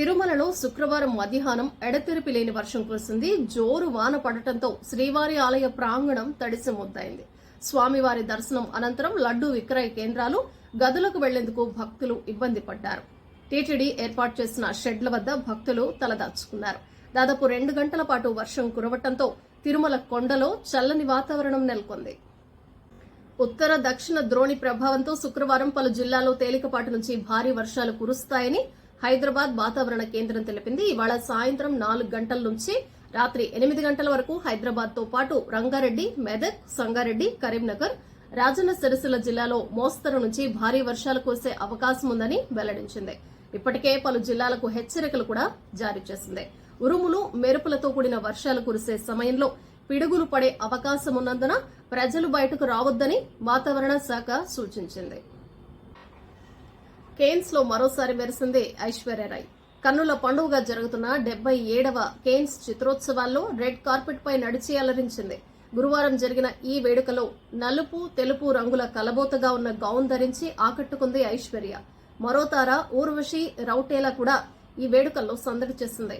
తిరుమలలో శుక్రవారం మధ్యాహ్నం ఎడతెరిపి లేని వర్షం కురిసింది. జోరు వాన పడటంతో శ్రీవారి ఆలయ ప్రాంగణం తడిసి ముద్దయింది స్వామివారి దర్శనం అనంతరం లడ్డూ విక్రయ కేంద్రాలు గదులకు వెళ్ళేందుకు భక్తులు ఇబ్బంది పడ్డారు. టీటీడీ ఏర్పాటు చేసిన షెడ్ల వద్ద భక్తులు తలదాచుకున్నారు. దాదాపు రెండు గంటల పాటు వర్షం కురవటంతో తిరుమల కొండలో చల్లని వాతావరణం నెలకొంది. ఉత్తర దక్షిణ ద్రోణి ప్రభావంతో శుక్రవారం పలు జిల్లాలో తేలికపాటి నుంచి భారీ వర్షాలు కురుస్తాయని హైదరాబాద్ వాతావరణ కేంద్రం తెలిపింది. ఇవాళ సాయంత్రం నాలుగు గంటల నుంచి రాత్రి ఎనిమిది గంటల వరకు హైదరాబాద్తో పాటు రంగారెడ్డి మెదక్ సంగారెడ్డి కరీంనగర్ రాజన్న సిరిసిల్ల జిల్లాలో మోస్తరు నుంచి భారీ వర్షాలు కురిసే అవకాశం ఉందని వెల్లడించింది. ఇప్పటికే పలు జిల్లాలకు హెచ్చరికలు కూడా జారీ చేసింది. ఉరుములు మెరుపులతో కూడిన వర్షాలు కురిసే సమయంలో పిడుగులు పడే అవకాశం ఉన్నందున ప్రజలు బయటకు రావద్దని వాతావరణ శాఖ సూచించింది. కేన్స్లో మరోసారి మెరిసింది ఐశ్వర్యరాయ్ కన్నుల పండుగగా జరుగుతున్న డెబ్బై ఏడవ కేన్స్ చిత్రోత్సవాల్లో రెడ్ కార్పెట్ పై నడిచి అలరించింది. గురువారం జరిగిన ఈ వేడుకలో నలుపు తెలుపు రంగుల కలబోతగా ఉన్న గౌన్ ధరించి ఆకట్టుకుంది ఐశ్వర్య. మరో తార ఊర్వశి రౌటేలా కూడా ఈ వేడుకల్లో సందడి చేసింది.